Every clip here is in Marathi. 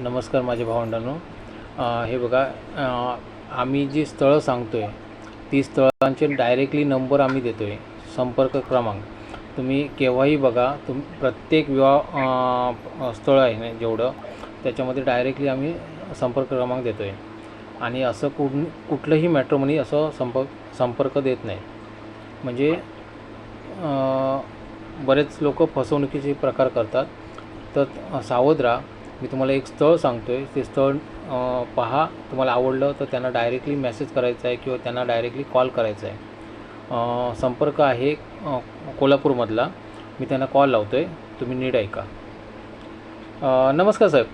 नमस्कार माझे भावंडांनो. हे बघा आम्ही जी स्थळं सांगतो आहे ती स्थळांचे डायरेक्टली नंबर आम्ही देतो आहे संपर्क क्रमांक. तुम्ही केव्हाही बघा तुम प्रत्येक विवाह स्थळ आहे ना जेवढं त्याच्यामध्ये डायरेक्टली आम्ही संपर्क क्रमांक देतो आहे आणि असं कुठ कुठलंही मॅट्रोमनी असं संपर्क संपर्क देत नाही. म्हणजे बरेच लोक फसवणुकीचे प्रकार करतात. तर सावध राहा. मी तुम्हाला एक स्थळ सांगतो आहे ते स्थळ पहा. तुम्हाला आवडलं तर त्यांना डायरेक्टली मेसेज करायचा आहे किंवा त्यांना डायरेक्टली कॉल करायचा आहे. संपर्क आहे कोल्हापूरमधला. मी त्यांना कॉल लावतो आहे तुम्ही नीट ऐका. नमस्कार साहेब.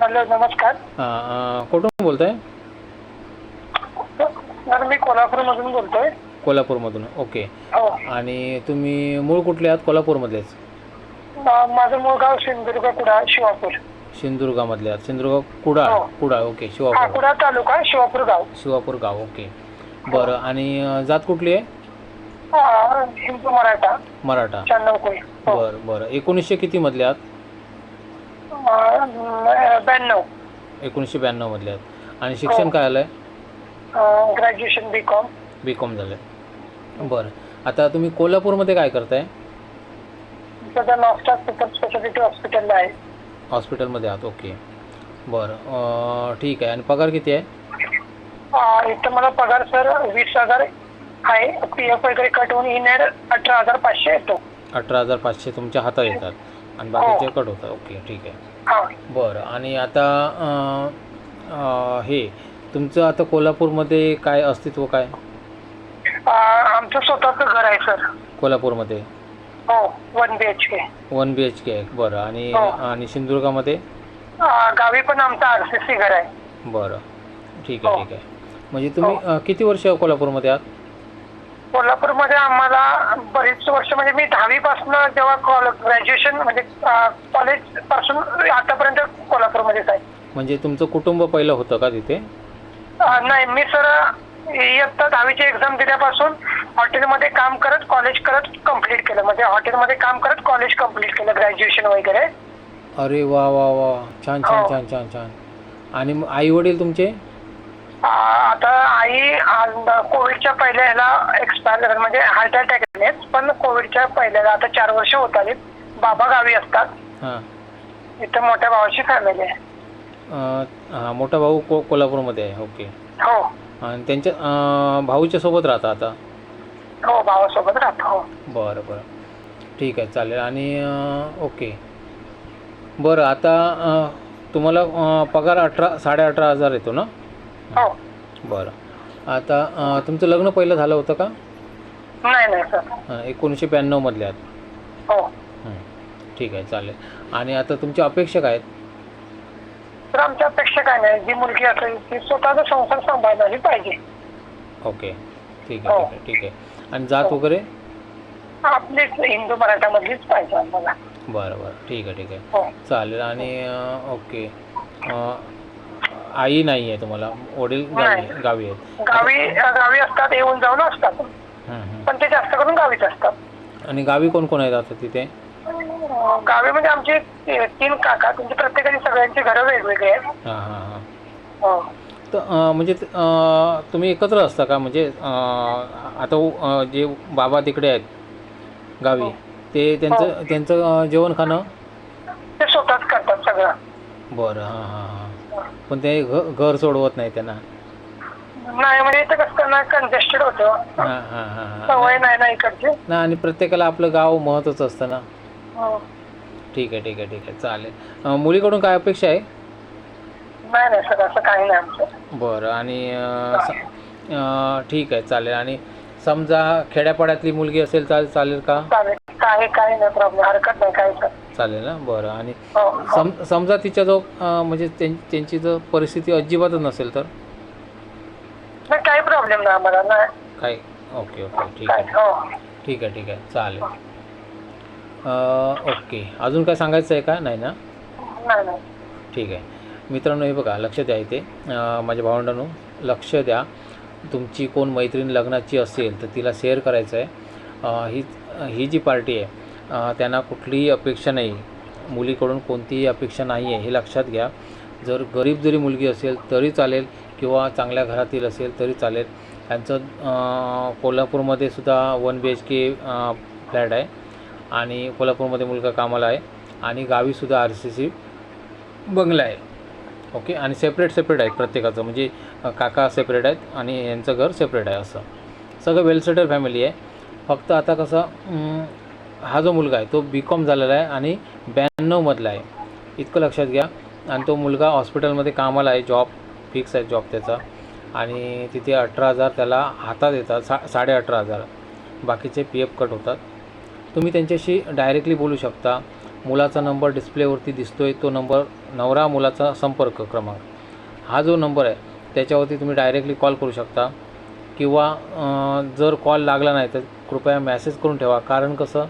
हॅलो नमस्कार. कुठून बोलत आहे सर मी कोल्हापूरमधून बोलतोय. कोल्हापूरमधून. ओके. हो. आणि तुम्ही मूळ कुठले आहात? कोल्हापूरमधलेच. माझं मूळ गाव सिंधुदुर्ग कुडा शिवापूर. सिंधुदुर्गामधले आहात सिंधुदुर्ग कुडाळ हो. कुडाळ ओके हा शिवापूर कुडा तालुका शिवापूर गाव. शिवापूर गाव ओके बरं आणि अ, जात कुठली आहे? हा, हिंदू मराठा. मराठा. शहाण्णव कोळी. हो. बरं बरं. एकोणीसशे कितीमधले आहात? अं, ब्याण्णव. एकोणीसशे ब्याण्णवमधले आहात. आणि शिक्षण हो. काय आलं आहे graduation B com. B com झालं आहे बरं. आता तुम्ही कोल्हापूरमध्ये काय करताय? सध्या नॉस्टा सुपर स्पेशालिटी हॉस्पिटलला आहे. हॉस्पिटलमध्ये आहात ओके बरं ठीक आहे. आणि पगार किती आहे? इथं मला पगार सर वीस हजार आहे. पी एफ वगैरे कट होऊन इन अठरा हजार पाचशे येतो. अठरा हजार पाचशे तुमच्या हातात येतात. आणि बाकीचे कट होतात ओके ठीक आहे. हा. बरं आणि आता हे तुमचं आता कोल्हापूरमध्ये काय अस्तित्व काय? आमचं स्वतःचं घर आहे सर कोल्हापूरमध्ये? हो one B H K one B H K आहे. बरं. आणि हो. आणि सिंधुदुर्गामध्ये? गावी पण आमचं आर सी सी घर आहे. बरं. ठीक आहे हो. ठीक आहे. म्हणजे तुम्ही अ, किती वर्ष कोल्हापूरमध्ये आहात? कोल्हापूरमध्ये आम्हाला बरीच वर्ष म्हणजे मी दहावी पासून जेव्हा कॉलेज ग्रॅज्युएशन म्हणजे कॉलेजपासून आतापर्यंत कोल्हापूरमध्येच आहे. म्हणजे तुमचं कुटुंब पहिलं होतं का तिथे? अं, नाही. मी सर इयत्ता दहावीची एक्झाम दिल्यापासून हॉटेलमध्ये काम करत कॉलेज करत कंप्लीट केलं. म्हणजे हॉटेलमध्ये काम करत कॉलेज कंप्लीट केलं ग्रॅज्युएशन वगैरे. अरे वा वा वा. छान छान हो. छान छान छान. आणि आई वडील तुमचे? आता आई आज कोविडच्या पहिल्या ह्याला एक्सपायर झालं. म्हणजे हार्ट अटॅक पण कोविडच्या पहिल्याला आता चार वर्ष होत आली. बाबा गावी असतात. हां. इथं मोठ्या भावाची फॅमिली आहे. अ, हां मोठा भाऊ को कोल्हापूरमध्ये आहे. ओके. हो. आणि त्यांच्या अ, भाऊच्या सोबत राहता आता? हो भावासोबत राहतो हो. बरं बरं. ठीक आहे चालेल. आणि अ, ओके. बरं आता अ, तुम्हाला अ, पगार अठरा साडे अठरा हजार येतो ना? हो. बरं. आता अ, तुमचं लग्न पहिलं झालं होतं का? नाही नाही सर. अ, एकोणीसशे ब्याण्णवमधले आहात. हो. हं. ठीक आहे चालेल. आणि आता तुमच्या अपेक्षा काय आहेत? तर आमच्या अपेक्षा काय नाही. जी मुलगी असेल ती स्वतःचा संसार सांभाळणारी पाहिजे. ओके. ठीक आहे हो. ठीक आहे ठीक आहे. आणि जात वगैरे? आपलीच हिंदू मराठामधलीच पाहिजे आम्हाला. बरं बरं. ठीक आहे ठीक आहे. हो. चालेल. आणि अ, ओके. अ, आई नाही आहे तुम्हाला? वडील गावी नाही. गावी आहेत. गावी गावी असतात येऊन जाऊन असतात. हं, हं. पण ते जास्त करून गावीच असतात. आणि गावी कोण कोण आहेत आता तिथे? अं, गावी म्हणजे आमचे ते- तीन काका. म्हणजे प्रत्येकाची सगळ्यांची घरं वेगवेगळी आहेत. हां हां हां. हो. तर म्हणजे तुम्ही एकत्र असता का? म्हणजे आता जे बाबा तिकडे आहेत गावी हो. ते त्यांचं त्यांचं अ, जेवण खाणं? ते स्वतःच करतात सगळं. बरं हां हां हां. पण ते घर सोडवत नाही त्यांना? नाही म्हणजे इथं कसं कंजेस्टेड होतं. हां हां हां हां सवय नाही ना इकडची. ना आणि प्रत्येकाला आपलं गाव महत्त्वाचं असतं ना? हो. ठीक आहे ठीक आहे ठीक आहे. चालेल. मुलीकडून काय अपेक्षा आहे? नाही नाही सर असं काही नाही आमचं. बरं आणि अ, स- अ, ठीक आहे चालेल. आणि समजा खेड्यापाड्यातली मुलगी असेल तर चालेल का? चालेल. काही काही नाही प्रॉब्लेम हरकत नाही काही सर चालेल ना? बरं आणि हो हो. सम समजा तिच्या जो अ, म्हणजे त्यां- त्यांची जर परिस्थिती अजिबातच नसेल तर? नाही काही प्रॉब्लेम नाही आम्हाला नाही. काय ओके ओके ठीक काय आहे. हो. ठीक आहे ठीक आहे चालेल. अ, ओके. अजून काय सांगायचं आहे का? नाही ना? नाही नाही. ठीक आहे. मित्रांनो हे बघा लक्ष द्या इथे. माझ्या भावंडांनो लक्ष द्या. तुमची कोण मैत्रीण लग्नाची असेल तर तिला शेअर करायचं आहे. ही ही जी पार्टी आहे त्यांना कुठलीही अपेक्षा नाही. मुलीकडून कोणतीही अपेक्षा नाही आहे हे लक्षात घ्या. जर गरीब जरी मुलगी असेल तरी चालेल किंवा चांगल्या घरातील असेल तरी चालेल. त्यांचं कोल्हापूरमध्ये सुद्धा one B H K flat आहे आणि कोल्हापूरमध्ये मुलगा कामाला आहे आणि गावीसुद्धा आर सी सी बंगला आहे. ओके? आणि सेपरेट सेपरेट आहेत प्रत्येकाचं. म्हणजे काका सेपरेट आहेत आणि यांचं घर सेपरेट आहे असं. सगळं वेलसेटल फॅमिली आहे. फक्त आता कसं हा जो मुलगा आहे तो बी कॉम झालेला आहे आणि ब्याण्णवमधला आहे. इतकं लक्षात घ्या. आणि तो मुलगा हॉस्पिटलमध्ये कामाला आहे जॉब फिक्स आहे जॉब त्याचा. आणि तिथे अठरा हजार त्याला हातात येतात सा साडे अठरा हजार. बाकीचे पी एफ कट होतात. तुम्ही त्यांच्याशी डायरेक्टली बोलू शकता. मुलाचा नंबर डिस्प्लेवरती दिसतो आहे तो नंबर नवरा मुलाचा संपर्क क्रमांक. हा जो नंबर आहे त्याच्यावरती तुम्ही डायरेक्टली कॉल करू शकता. किंवा जर कॉल लागला नाही तर कृपया मॅसेज करून ठेवा. कारण कसं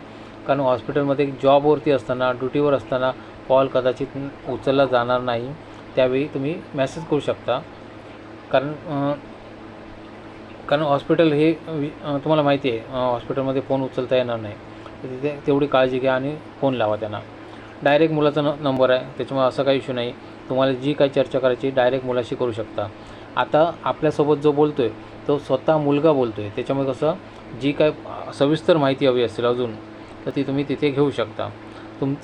कारण हॉस्पिटलमध्ये जॉबवरती असताना ड्युटीवर असताना कॉल कदाचित उचलला जाणार नाही. त्यावेळी तुम्ही मॅसेज करू शकता. कारण कारण हॉस्पिटल हे तुम्हाला माहिती आहे हॉस्पिटलमध्ये फोन उचलता येणार नाही. तिथे तेवढी काळजी घ्या आणि फोन लावा त्यांना. डायरेक्ट मुलाचा न नंबर आहे त्याच्यामुळे असं काही इश्यू नाही. तुम्हाला जी काही चर्चा करायची डायरेक्ट मुलाशी करू शकता. आता आपल्यासोबत जो बोलतो आहे तो स्वतः मुलगा बोलतो आहे त्याच्यामुळे कसं जी काय सविस्तर माहिती हवी असेल अजून तर ती तुम्ही तिथे घेऊ शकता. तुम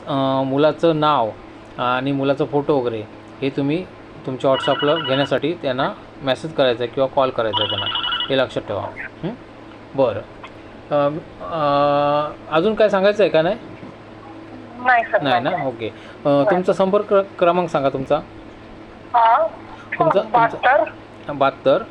मुलाचं नाव आणि मुलाचा फोटो वगैरे हे तुम्ही तुमच्या व्हॉट्सअपला घेण्यासाठी त्यांना मेसेज करायचा आहे किंवा कॉल करायचा आहे त्यांना. हे लक्षात ठेवा. बरं. अजून काय सांगायचं आहे का नाही? नाही सर नाही ना? ओके. तुमचा संपर्क क्रमांक सांगा तुमचा. हा. तुमचा- तुमचा- बहात्तर. बहात्तर.